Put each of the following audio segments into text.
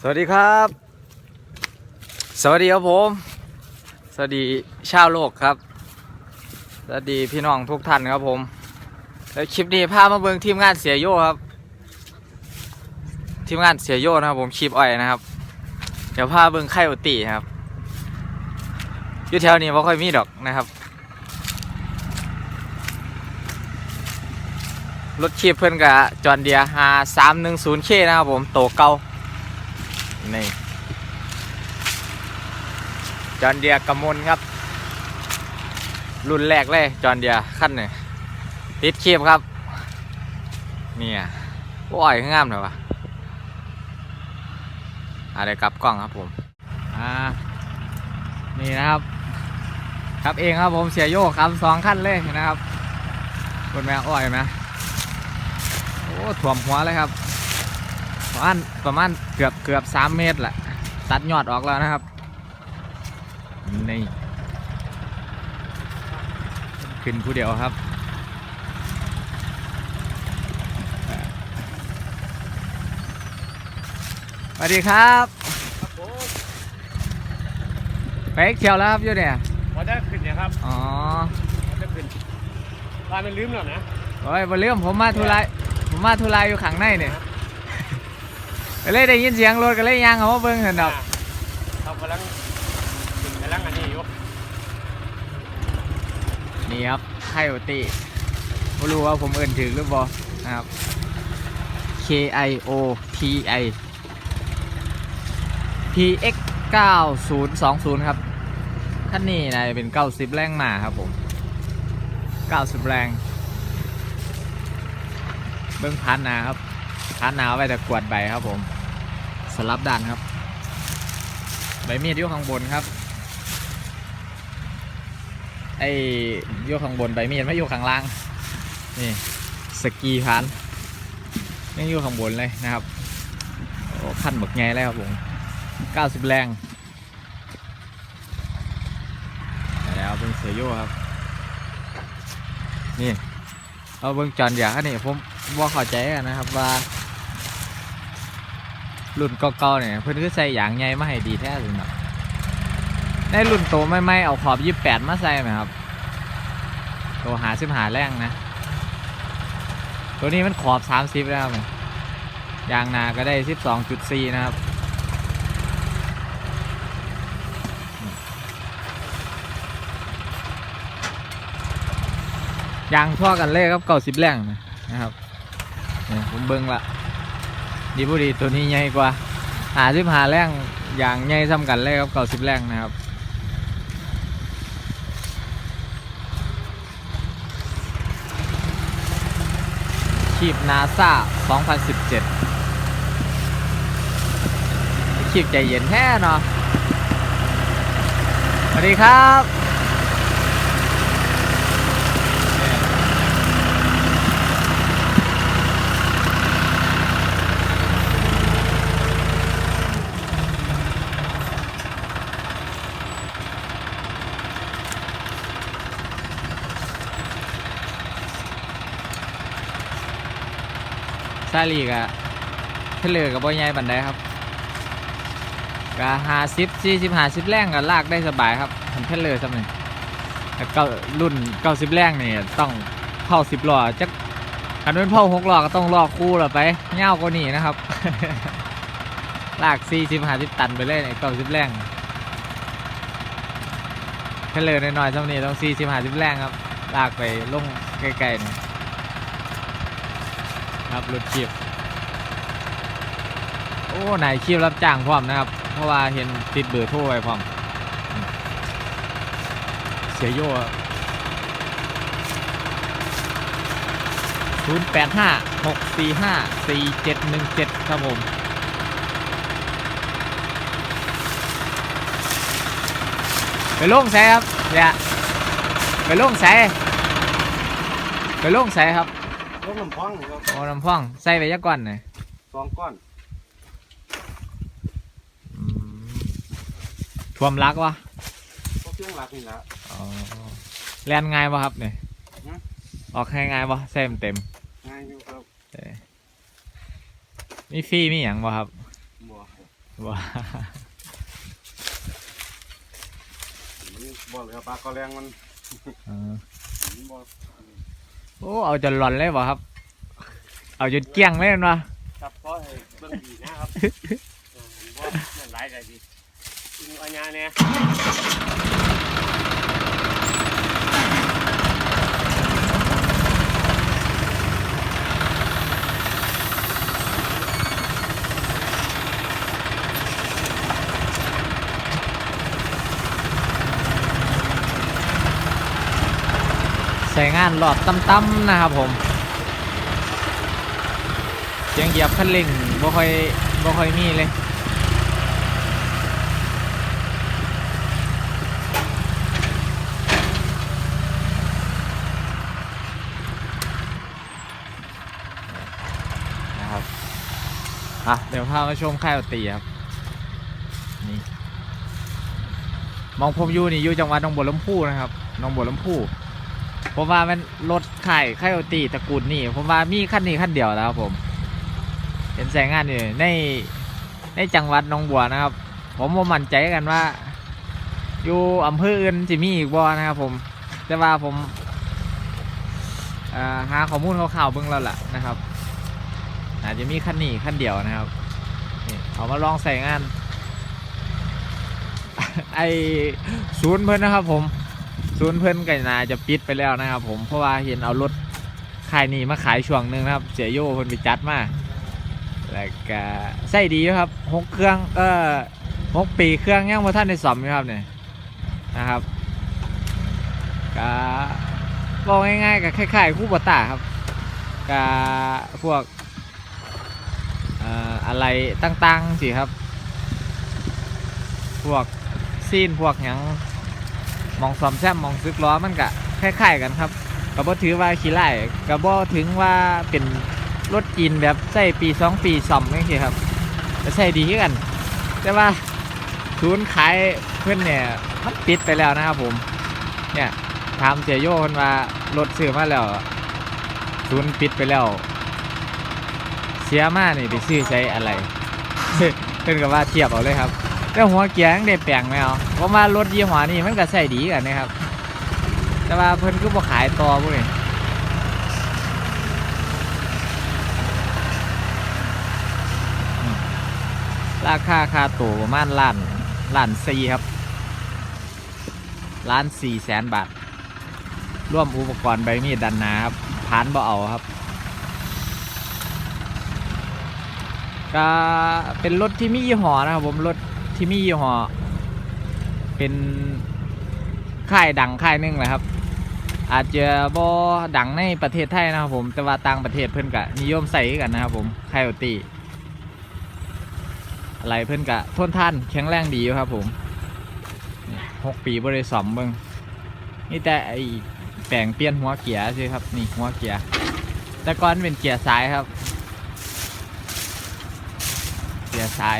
สวัสดีครับ สวัสดีครับผม สวัสดีชาวโลกครับ สวัสดีพี่น้องทุกท่านครับผมแล้วคลิปนี้พามาเบิ่งทีมงานเสียโยครับ ทีมงานเสียโยนะครับผมคลิปอ้อยนะครับ เดี๋ยวพาเบิ่งไข่โอตีครับอยู่แถวนี้ไม่ค่อยมีดอกนะครับรถชีพเพื่อนกับจอนเดียหาสามหนึ่งศูนย์เคนะครับผมโตเก่า นี่ จอนเดียกำมลครับ รุ่นแรกเลย จอนเดียขั้นเนี่ยติดเคียบครับ เนี่ยโอ้ยงามเลยวะอะไรกลับกล้องครับผม อ่า นี่นะครับ ครับเองครับผมเสียโยกครับสองขั้นเลยนะครับคุณแม่อ้อยไหมโอ้ถ่วมหัวเลยครับ ประมาณประมาณเกือบเกือบสามเมตรแหละตัดยอดออกแล้วนะครับนี่ขึ้นผู้เดียวครับสวัสดีครับครับผมไปเที่ยวแล้วครับอยู่เนี่ยพอได้ขึ้นเนี่ยครับอ๋อพอได้ขึ้นลายมันลืมแล้วนะโอ้ยบนเรื่องผมมาทุไรผมมาทุไรอยู่ขังในเนี่ย ก็เลยได้ยินเสียงรถก็เลยยางเขามาเบิ้งเห็นดอกเขากำลังขึ้นกำลังอันนี้อยู่นี่ครับไคโอตีไม่รู้ว่าผมเอิ่นถึงหรือเปล่านะครับ K I O T I P X 9020 ครับคันนี้นะเป็น 90 แรงมาครับผม 90 แรง เบิ้งพันหนาครับพันหนาเอาไว้แต่กวาดใบครับผม สลับด้านครับ ใบมีดอยู่ข้างบนครับ ไอ้โยกข้างบนใบมีดไม่อยู่ข้างล่าง นี่สกีพันยังอยู่ข้างบนเลยนะครับขั้นบักไงเลยครับผม 90 แรงแล้วเป็นเสือโยครับ นี่เอาเบิ่งจอนอย่างอันนี้ผมว่าเข้าใจกันนะครับว่า รุ่นเก่าๆเนี่ยเพิ่นคือใส่อย่างใหญ่มาให้ดีแท้เลยเนาะในรุ่นโตไม่ไม่เอาขอบยี่แปดมาใส่ไหมครับตัวหาสิบหาแรงนะ ตัวนี้มันขอบสามสิบแล้วครับยางนาก็ได้สิบสองจุดสี่นะครับยางทั่วกันเลยครับเก้าสิบแรงนะครับเนี่ยผมเบิ้งละ ดีบุดีตัวนี้ใหญ่กว่าหาสิบหาแรงอย่างใหญ่ซ้ำกันเลยครับเก้าสิบแรงนะครับขีบนาซา2017ขีบใจเย็นแท้เนาะสวัสดีครับาลีกะเทเลอกับบ่ใหญ่บันไดครับกะหาสิบสี่สิบหาสิบแรงก็ลากได้สบายครับผมเทเลอสักหนึ่งแต่เก้ารุ่นเก้าสิบแรงนี่ต้องเผาสิบล้อจักอันนั้นเผาหกล้อก็ต้องลอกคู่ละไปเง่ากว่านี้นะครับ ลากสี่สิบหาสิบตันไปเลยเก้าสิบแรงเทเลอร์น้อยๆสักหนี้ต้องสี่สิบหาสิบแรงครับลากไปลงไกลๆนี่ ครับรถคีบโอ้นายคีบรับจ้างพร้อมนะครับ เพราะว่าเห็นติดเบอร์โทรไว้พร้อมอืมเสียโย่ศูนย์แปดห้าหกสี่ห้าสี่เจ็ดหนึ่งเจ็ดครับผมไปลงใส่ครับเนี่ยไปลงใส่ไปลงใส่ครับ ลูกน้ำพองครับโอ้น้ำพ่อง ใส่ไปยักก่อนหน่อยสองก้อนท่วมรักวะพวกเครื่องหลักนี่แหละ อ๋อแลนง่ายวะครับเนี่ยฮะ ออกให้ง่ายวะเส้มเต็มง่ายอยู่ครับเอ้ยมีฟรีมีอย่างวะครับบัวว้ามันบ่เหลือปลาก็แรงมันเออมันบ่ โอ้เอาจนหลอนเลยบ่ครับ เอาจนเกลี้ยงเลยเนาะครับเพราะให้เบิ่งดีนะครับเออบ่เรื่องหลายก็ดีอินอัญญาเนี่ย ใส่งานหลอดตั้มๆนะครับผมเสียงเหยียบคันเร่งบ่ค่อยบ่ค่อยมีเลยนะครับอะเดี๋ยวพามาชมค่ายดนตรีครับนี่มองผมอยู่นี่อยู่จังหวัดหนองบัวลำพูนะครับหนองบัวลำพู ผมว่ามันรถค่ายค่ายดนตรีตระกูลนี่ ผมว่ามีคันนี้คันเดียวแล้วครับผม เห็นแสงงานอยู่ในในจังหวัดหนองบัวนะครับ ผมบ่มั่นใจกันว่า อยู่อำเภออื่นจะมีอีกบ่นะครับผมแต่ว่าผมหาข้อมูลข่าวๆเบิ่งแล้วล่ะนะครับอาจจะมีคันนี้คันเดียวนะครับเอามาลองใส่งาน ไอศูนย์เพิ่นนะครับผม ศูนย์เพิ่อนก็น่าจะปิดไปแล้วนะครับผมเพราะว่าเห็นเอารถค่ายนี้มาขายช่วงหนึ่งนะครับ เสียโย่เพิ่นไปจัดมาแล้วก็ใส่ดีครับหกเครื่องเออหกปีเครื่องยังบ่ท่านได้ซ่อมอยู่ครับเนี่ยนะครับก็บอกง่ายๆกับคล้ายๆคู่บัตตาครับกับพวกอะไรต่างๆสิครับ พวกซีนพวกหยัง มองซอมแซมมองซึกล้อมันก็คล้ายๆกันครับก็บ่ถือว่าขี้ไล่ก็บ่ถึงว่าเป็นรถจีนแบบใส่ปีสองปีซ่อมจังซี่ครับก็ใช้ดีกัน แต่ว่าศูนย์ขายเพื่อนเนี่ยมันปิดไปแล้วนะครับผม เนี่ยถามเสียโยคนว่ารถซื้อมาแล้วศูนย์ปิดไปแล้ว เสียมากนี่ไปซื้อใช้อะไรเพิ่อนก็ว่าเทียบเอาเลยครับ แต่หัวเกียร์ยังได้แปลงไหมเอาเพราะว่ารถยี่ห้อนี้มันก็ใส่ดีกันนะครับ แต่ว่าเพิ่นก็บ่ขายต่อพวกนี้อืมราคาค่าตัวประมาณล้านล้านสี่ครับล้านสี่แสนบาท ร่วมอุปกรณ์ใบมีดดันนาครับพานบ่เอาครับ ก็เป็นรถที่มียี่ห้อนะครับผมรถ ที่มียี่ห้อเป็นค่ายดังค่ายหนึงแหละครับ อาจจะบ่ดังในประเทศไทยนะครับผม แต่ว่าต่างประเทศเพิ่อนก็นิยมใส่กันนะครับผมไคโอตีอะไรเพิ่อนก็ทนทานแข็งแรงดีครับผมหกปีบริสอมเบิ่งนี่แต่ไอแปลงเปลี่ยนหัวเกียร์ใช่ครับนี่หัวเกียร์แต่ก่อนเป็นเกียร์ซ้ายครับ เกียร์ซ้าย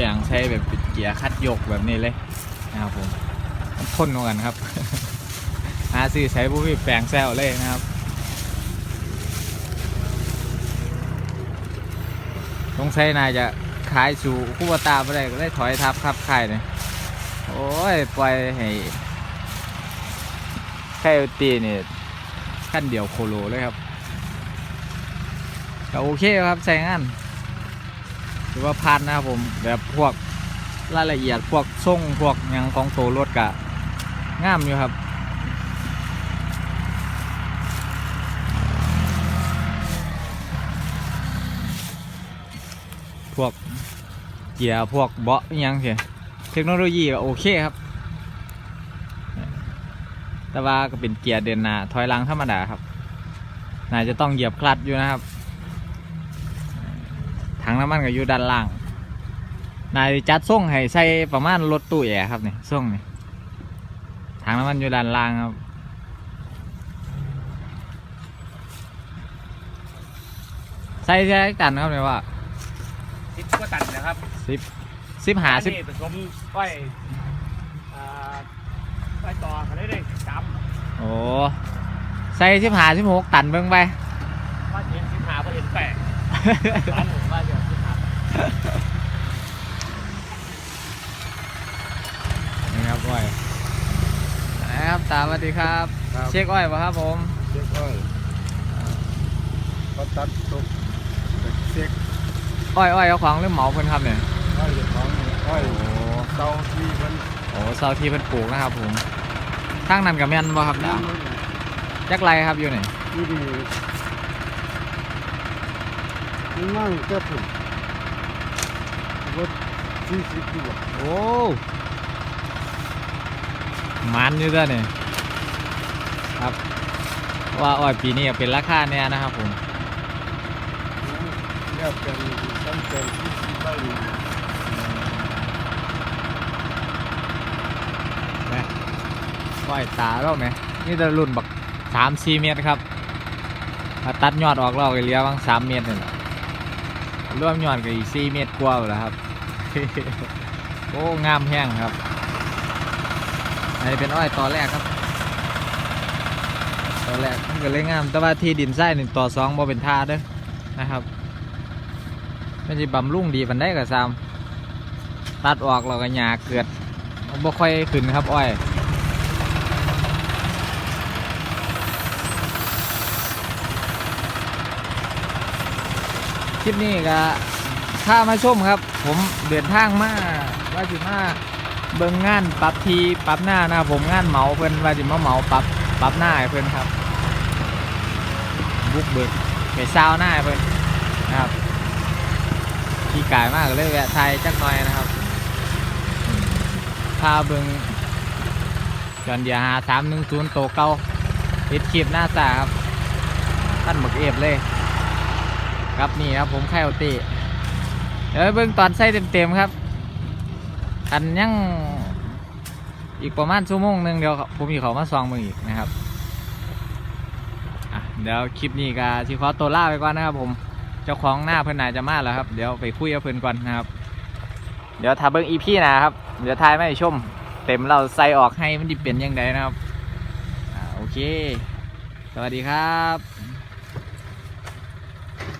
แปลงใช้แบบเป็นเกียร์คัดยกแบบนี้เลยนะครับผมพ่นเหมือนกันครับหาซื้อใช้ผู้มีแปลงแซวเลยนะครับสงสัยนายจะขายสู่คู่ตาไม่ได้ก็ได้ถอยทับครับขายเนี่ยโอ้ยปล่อยให้แค่ตีเนี่ยขั้นเดียวโคโลเลยครับก็โอเคครับใช้งานือว่าพันนะครับผมแบบพวกรายละเอียดพวกทรงพวกยังของตัวรถกะงามอยู่ครับพวกเกียร์พวกเบาะยังเสียเทคโนโลยีก็โอเคครับ แต่ว่าก็เป็นเกียร์เดินหน้าถอยหลังธรรมดาครับ น่าจะต้องเหยียบคลัตช์อยู่นะครับ ถังน้ำมันก็อยู่ด้านล่าง นายจัดส่งให้ใส่ประมาณรถตู้แอร์ครับนี่ส่งนี่ถังน้ำมันอยู่ด้านล่างครับใส่ใช้กันครับเนี่ยว่าสิบกว่าตันนะครับสิบสิบหาสิบอันนี้ผสมก้อยอ่าก้อยต่อเขาได้เลยสามโอ้ใส่สิบหาสิบหกตันเบิ่งไปว่าเห็นสิบห้าว่าเห็นแปดร้านผมว่าเดี๋ นี่ครับอ้อยนะครับตาสวัสดีครับ ครับ เช็คอ้อยป่ะครับผมเช็คอ้อยเขาตัดตกเช็คอ้อยอ้อยเอาของหรือเหมาเพิ่นครับเนี่ยอ้อยของอ้อยโอ้เตาที่มันโอ้เสาที่เพิ่นปลูกนะครับผมทางนั้นกับแม่นบ่ครับดาจักไรครับอยู่ไหนนี่ดีมันนั่งแค่ผุน รถที่สิบตัวโอ้มันอยู่ตัวนี่ครับ ว่าอ้อยปีนี้ก็เป็นราคาเนี่ยนะครับผมแล้วเป็นตั้งแต่ที่สิบได้นะอ้อยตาเราไหมนี่จะรุ่นบักสามสี่เมตรครับถ้าตัดยอดออกเราก็เหลี้ยบางสามเมตรนี่แหละรวมยอดก็อีกสี่เมตรกว่าแล้วครับ โอ้งามแห้งครับอันนี้เป็นอ้อยตอแรกครับตอแรกมันก็เลยงาม แต่ว่าที่ดินไส้หนึ่งต่อสองบ่เป็นท่าเด้อนะครับไม่ใช่บำรุงดีปันได้กับซ้ำตัดออกเราก็หยาเกิดบ่ค่อยขึ้นครับอ้อยคลิปนี้ก็ ถ้ามาชมครับ ผมเดินทางมาว่าสิมาเบิ่งงานปรับทีปรับหน้านะผมงานเหมาเพิ่นว่าสิมาเหมาปรับปรับหน้าให้เพิ่อนครับบุกเบิกไปซาหน้าให้เพิ่อนนะครับขี่กายมากเลยแวะไทยจักหน่อยนะครับพาเบิ่งจอนเดียหาสามหนึ่งศูนย์โตเก่าติดคลิปหน้าตาครับท่านบักเอฟเลย ครับนี่ครับผมไข่อตี เดี๋ยวเบิ่งตอนใส่เต็มๆครับ อันยังอีกประมาณชั่วโมงหนึ่งเดี๋ยวผมอีเขามาซองมืออีกนะครับเดี๋ยวคลิปนี้ก็ที่ขอตัวล่าไปก่อนนะครับ ผมเจ้าของหน้าเพิ่อนนายจะมาแล้วครับ เดี๋ยวไปคุยกับเพิ่อนก่อนนะครับ เดี๋ยวถ้าเบิ่งอีพีนะครับ เดี๋ยวทายไม่ชม เต็มเราใส่ออกให้มันดิเป็นยังไงนะครับโอเค สวัสดีครับ